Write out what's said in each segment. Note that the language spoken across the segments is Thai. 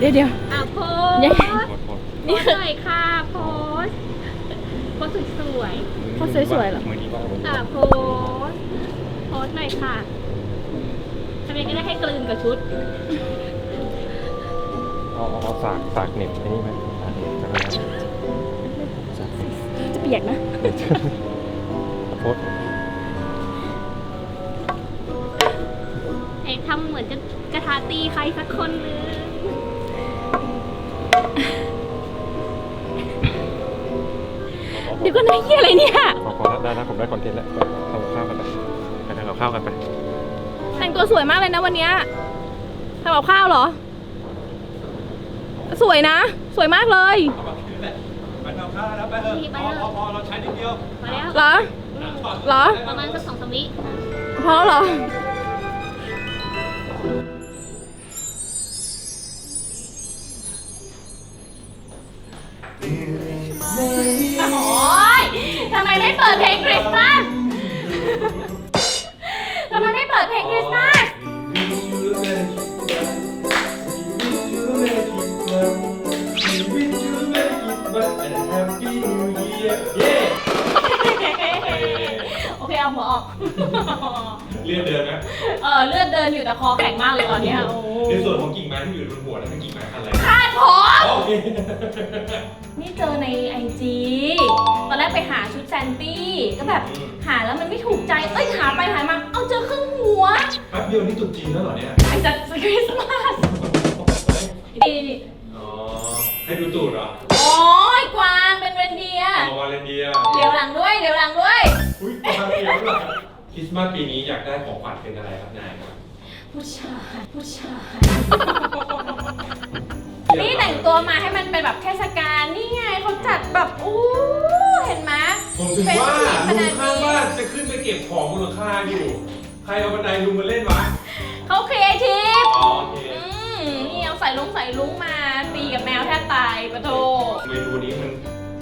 เดี๋ยวเดี๋ยวอะโพยังสไงโพนี่สคือหน่อยค่ะโพสโพสสวยโพสสวยๆเหรอมือนี้ว่าๆอะโพสโพสหน่อยค่ะทำยังไงก็ได้ให้กลืนกับชุด เอาเอาเอาฝากฝากเหน็บไอ้นี่ไหมฝากเหน็บอะไรนะจะเปียกนะ โพสต์ไอ้ทำเหมือนจะกระทาตีใครสักคนนึง เดี๋ยวก็นายเฮียอะไรเนี่ยพอพอแล้วได้แล้วผมได้คอนเทนต์แล้วทำกับข้าวกันไปไปทำกับข้าวกันไปแต่งตัวสวยมากเลยนะวันเนี้ยทำกับข้าวเหรอ สวยนะ สวยมากเลยไปทำข้าวแล้วไปเถอะมีไปแล้วพอพอเราใช้นิดเดียวมาแล้วเหรอเหรอประมาณสักสองสามวิพอแล้วเหรอ เปิดเพลงคริสต์มา อาหัวออกเลือดเดินนะเออเลือดเดินอยู่แต่คอแข็งมากเลยตอนเนี้ยโอ้ในส่วนของกิ่งไม้ที่อยู่บนหัวนั่นเป็นกิ่งไม้พันธุ์อะไรคาดผมโอเคนี่เจอในไอจีตอนแรกไปหาชุดแซนตี้ก็แบบหาแล้วมันไม่ถูกใจ เอ้ยหาไปหามา เอาเจอครึ่งหัวแป๊บเดียวนี่จุดจีนแล้วเหรอเนี่ย ไอจัดคริสต์มาส ต์มาสปีนี้อยากได้ของขวัญเป็นอะไรครับนายครับผู้ชายผู้ชาย นี่แต่งตัวมาให้มันเป็นแบบเทศกาลนี่ไงเขาจัดแบบอู้เห็นไหมผมถึงว่าเป็นสีขลุนางดข้างนี้บ้านจะขึ้นไปเก็บของมูลค่าอยู่ ใครเอาบันไดลุงมาเล่นวะเขาครีเอทีฟอ๋อโอเคอืมนี่เอาใส่ลุงใส่ลุงมาตีกับแมวแทบตายปะโทเมนูนี้มัน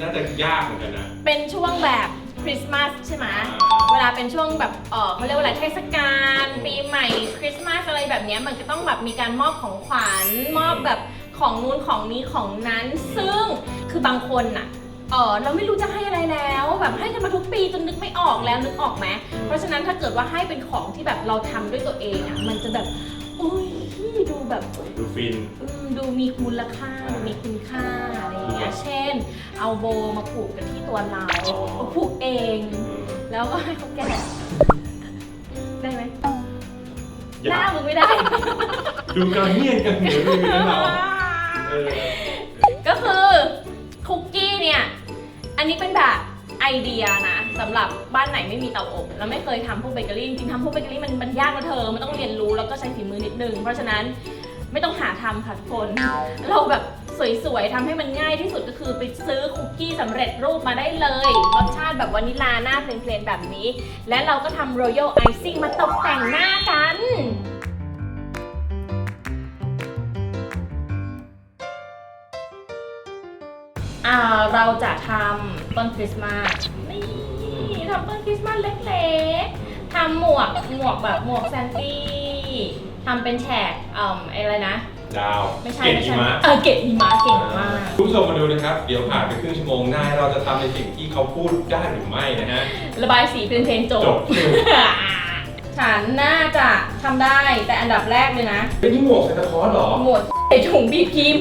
น่าจะยากเหมือนกันนะ เป็นช่วงแบบ คริสต์มาสใช่ไหมอ่าเวลาเป็นช่วงแบบเออเขาเรียกว่าอะไรเทศกาลปีใหม่คริสต์มาสอะไรแบบเนี้ยมันก็ต้องแบบมีการมอบของขวัญมอบแบบของนู้นของนี้ของนั้น ซึ่งคือบางคนน่ะเออเราไม่รู้จะให้อะไรแล้ว แบบให้กันมาทุกปีจนนึกไม่ออกแล้วนึกออกไหมเพราะฉะนั้นถ้าเกิดว่าให้เป็นของที่แบบเราทำด้วยตัวเองอะมันจะแบบ อุ้ยดูแบบดูฟิน อืมดูมีมูลค่าดูมีคุณค่าอะไรอย่างเงี้ย เช่น เอาโบมาผูกกันที่ตัวเราอ๋อผูกเอง แล้วก็ให้เขาแกะได้ไหมอหยาน้ากมึงไม่ได้ ดูกระเฮี้ยนกันเหนือเลยนะเราเออก็คือคุกกี้เนี่ย อันนี้เป็นแบบไอเดียนะ สำหรับบ้านไหนไม่มีเตาอบแล้วไม่เคยทำพวกเบเกอรี่จริงๆทำพวกเบเกอรี่มันมันยากนะเธอมันต้องเรียนรู้แล้วก็ใช้ฝีมือนิดนึงเพราะฉะนั้นไม่ต้องหาทำค่ะทุกคน เราแบบสวยๆทำให้มันง่ายที่สุดก็คือไปซื้อคุกกี้สำเร็จรูปมาได้เลยรสชาติแบบวานิลลาหน้าเพลนๆแบบนี้ และเราก็ทำรอยัลไอซิ่งมาตกแต่งหน้ากัน อ่าเราจะทำต้นคริสต์มาส ทำต้นคริสต์มาสเล็กๆทำหมวกหมวกแบบหมวกแซนตี้ทำเป็นแฉกเอ่ออะไรนะ ดาวไม่ใช่เก่งไม่หิใช่มะเออเกตหิมะเก่งมาก คุณผู้ชมมาดูนะครับ เดี๋ยวผ่านไปครึ่งชั่วโมงนายเราจะทำในสิ่งที่เขาพูดได้หรือไม่นะฮะ ระบายสีเพลนเพลนๆจบจบ ฉันน่าจะทำได้แต่อันดับแรกเลยนะ เป็นที่หมวกซานตาคลอสเหรอ หมวดใส่ถุงบีบครีม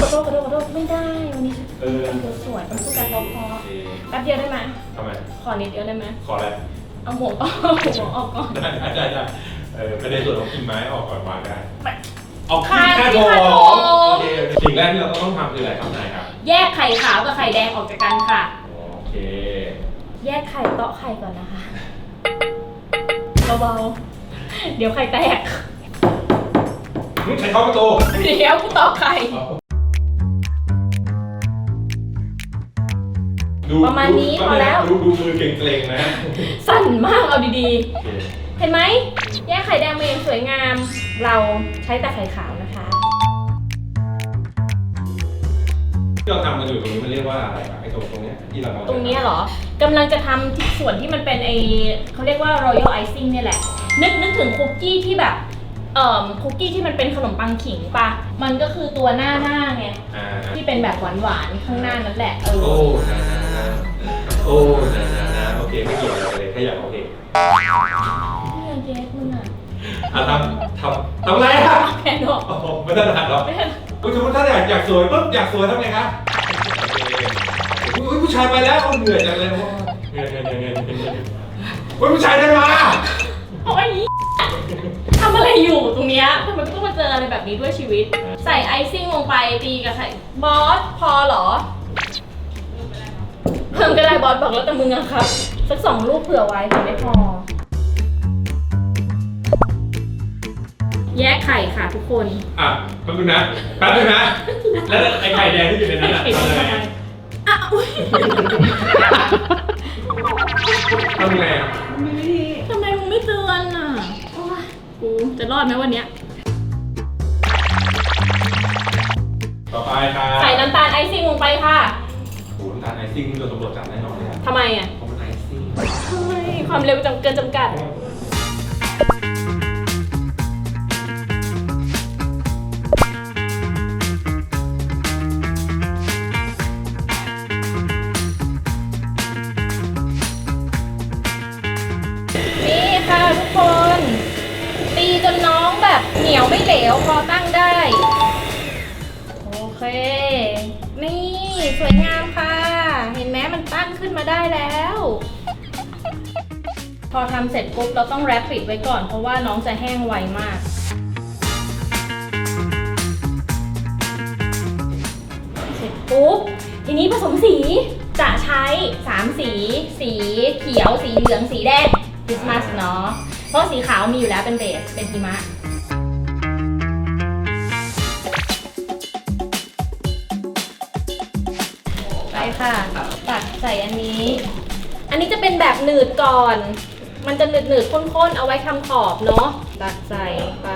ขอโทษขอโทษขอโทษไม่ได้วันนี้เออฉันตัวสวยต้องพูดกันพอโอเคๆแป๊บเดียวได้ไหมทำไม ขอนิดเดียวได้ไหมขออะไร เอาหมวกออกเอาหมวกออกก่อนได้ได้ได้ได้เออประเด็นส่วนของกิ่งไม้ออกก่อนวางได้ไม่เอาคาขี้ดแค่ที่โอคาดโอโอเคสิ่งแรกที่เราต้องทำคืออะไรครับนายครับ แยกไข่ขาวกับไข่แดงออกจากกันค่ะ โอเค แยกไข่เตาะไข่ก่อนนะคะเบาๆเดี๋ยวไข่แตกใครเข้าประตู เดี๋ยวกูตอกไข่ ดูประมาณนี้พอแล้ว ดูดูมือเกร็งๆนะฮะสั่นมากเอาดีโอเคๆ เห็นไหมแยกไข่แดงมาอย่างสวยงาม เราใช้แต่ไข่ขาวนะคะ ที่เราทำกันอยู่ตรงนี้มันเรียกว่าอะไรครับไอ้ตรงตรงเนี้ยที่เรากำลังตรงเนี้ยเหรอกำลังจะทำที่ส่วนที่มันเป็นไอเขาเรียกว่า royal icing เนี่ยแหละ นึกนึกถึงคุกกี้ที่แบบเอ่อคุกกี้ที่มันเป็นขนมปังขิงปะมันก็คือตัวหน้าหน้าไงอ่าที่เป็นแบบหวานๆข้างหน้านั่นแหละเอโอ้อนะนะนะ โอ้นะนะนะโอเคไม่เกี่ยวอะไรเลยแค่อยากโอเคเนี่ยเจสมึงอะอะทำทำทำอะไรอะแค่นอกโอ้โหไม่ถนัดหรอกไม่ใช่คุณสมมติถ้าอยากอยากสวยปุ๊บอยากสวยทำไงคะโอเคอุ๊ยผู้ชายไปแล้วเหนื่อยจังเลยว่าเหนื่อยเหนื่อยเหนื่อยเหนื่อยเหนื่อยเฮ้ยผู้ชายได้มา โอ้ยทำอะไรอยู่ตรงเนี้ยทำไมต้องมาเจออะไรแบบนี้ด้วยชีวิต ใส่ไอซิ่งลงไปตีกับไข่บอสพอเหรอ เพิ่มก็ได้บอสบอกแล้วแต่มึงอะครับ สักสองลูกเผื่อไว้แต่ไม่พอ แยกไข่ค่ะทุกคนอะแป๊บนึงนะแป๊บนึงนะ แล้วไอ้ไข่แดงที่อยู่ในนั้นอะไข่ทำแดยังงไงอะอุ๊ยทำยังไงอะทำไมมึงไม่เตือนอะโอ้ยกูจะรอดไหมวันเนี้ย ความเร็วจำเกินจำกัด นี่ค่ะทุกคน ตีจนน้องแบบเหนียวไม่เหลวพอตั้งได้ โอเค นี่ สวยงามค่ะ เห็นไหมมันตั้งขึ้นมาได้แล้ว อทำเสร็จปุ๊บเราต้องแรปปิดไว้ก่อน เพราะว่าน้องจะแห้งไวมาก เสร็จปุ๊บทีนี้ผสมสีจะใช้ 3 สี สีเขียว สีเหลือง สีแดงคริสต์มาสเนาะ เพราะสีขาวมีอยู่แล้วเป็นเบส เป็นหิมะไปค่ะ ตักใส่อันนี้ อันนี้จะเป็นแบบหนืดก่อน มันจะหนืดหนืดๆข้นๆ เอาไว้ทำขอบเนาะตักใส่ไป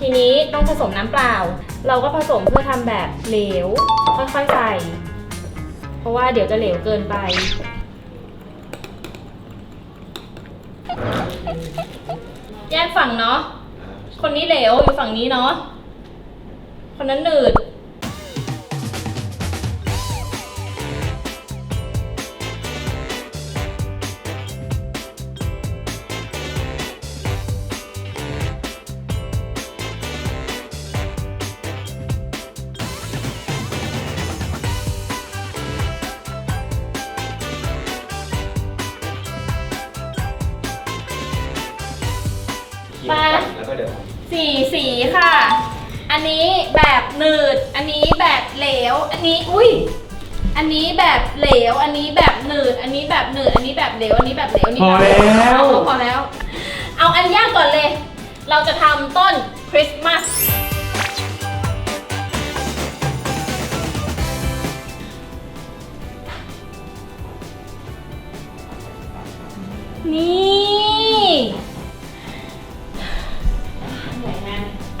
ทีนี้ต้องผสมน้ำเปล่า เราก็ผสมเพื่อทำแบบเหลว ค่อยๆใส่ เพราะว่าเดี๋ยวจะเหลวเกินไป แยกฝั่งเนาะ คนนี้เหลวอยู่ฝั่งนี้เนาะคนนั้นหนืด สีสีค่ะ อันนี้แบบหนืด อันนี้แบบเหลว อันนี้อุ้ย อันนี้แบบเหลว อันนี้แบบหนืด อันนี้แบบหนืด อันนี้แบบเหลว อันนี้แบบเหลว อันนี้แบบพอแล้ว เอาพอแล้ว เอาอันยากก่อนเลย เราจะทำต้นคริสต์มาส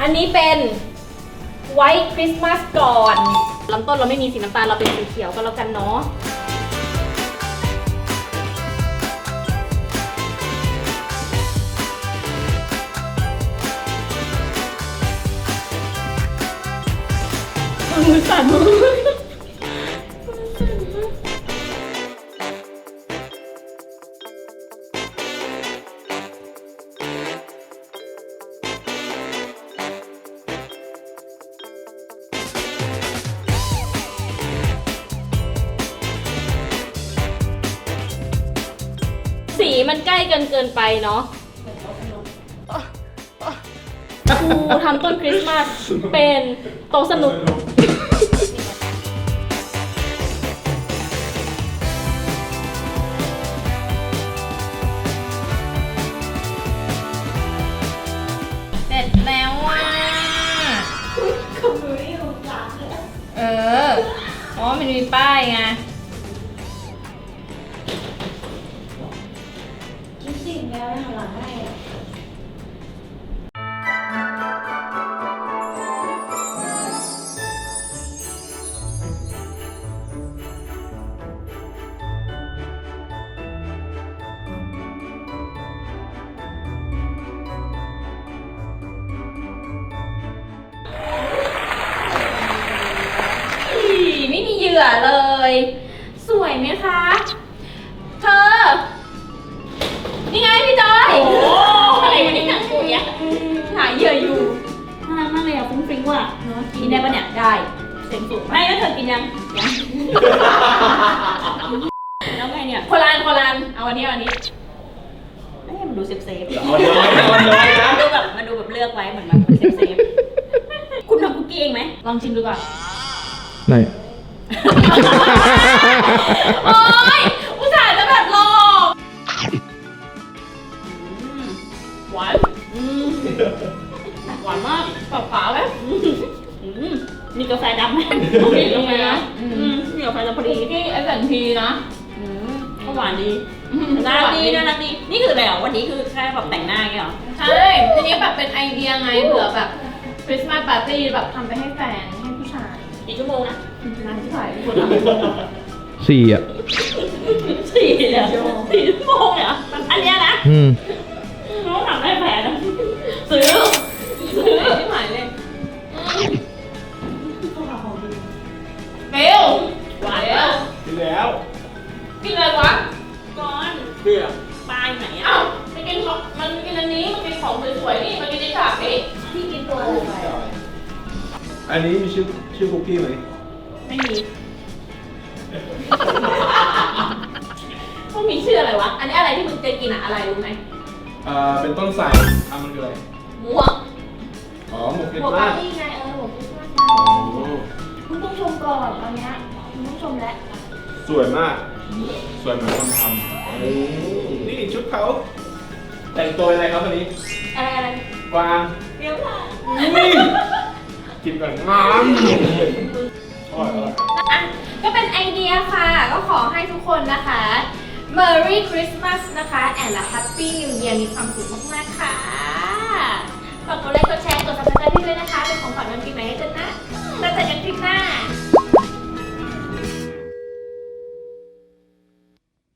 นนี้เป็นไวท์คริสต์มาสก่อนลำต้นเราไม่มีสีน้ำตาลเราเป็นสีเขียวก็แล้วกันเนาะมือสั่นมือสี มันใกล้กันเกินไปเนาะครูทำต้นคริสต์มาสเป็นโต๊ะสนุก เสร็จแล้วว่ะเออเพราะว่ามันมีป้ายไง อีไม่มีเหยื่อเลย สวยไหมคะ นได้ปะเนี่ย ได้เสียงสูงไม่แล้วเธอกินยังยังแล้วไงเนี่ยคนละอันคนละอันเอาอันนี้เอาอันนี้เอ้ยมันดูเซฟเซฟเอาเลยเอาเลยนะ มันดูแบบมันดูแบบเลือกไว้เหมือนมันเซฟเซฟคุณทำคุกกี้เองไหมลองชิมดูก่อน ไหน โอ๊ย อุตส่าห์จะแบบลองหวานอืมหวานมากเปล่าๆไหมอื มมีกาแฟดำไหมต้องมีลงไปนะอือืมมมีกาแฟดำพอคุดีกกี้เอสแอนพีนะอืมก็หวานดีน่ารักดีน่ารักดีนี่คืออะไรอะวันนี้คือแค่แบบแต่งหน้าอย่างเงี้ยเหรอใช่ทีนี้แบบเป็นไอเดียไงเผื่อแบบคริสต์มาสปาร์ตี้แบบทำไปให้แฟนให้ผู้ชายกี่ชั่วโมงนะนานที่ถ่ายทุกคนสี่อะสี่เลยเหรอสี่ชั่วโมงเลยเหรออันเนี้ยนะ อืม ไม่มีมันมีชื่ออะไรวะ อันนี้อะไรที่มึงจะกินอะอะไรรู้ไหมอ่าเป็นต้นไทรอะมันคืออะไรม่วงอ๋อหมวกคริสหมวกต์ปามาสร์ตี้ไงเออหมวกคริสต์มาสโอ้มึงต้องชมก่อนตอนเนี้ยมึงต้องชมแล้วสวยมาก สวยเหมือนคนทำโอ้นี่ชุดเขา แต่งตัวอะไรครับวันนี้อะไรอะไรกวางเดี๋ยวค่ะนี่กินก่อนงาม ก็เป็นไอเดียค่ะ ก็ขอให้ทุกคนนะคะ Merry Christmas นะคะ and a Happy New Year มีความสุขมากๆค่ะฝากกดไลค์กดแชร์กด subscribe ด้วยนะคะ เป็นของขวัญวันปีใหม่ให้เจนนะแล้วเจอกันคลิปหน้า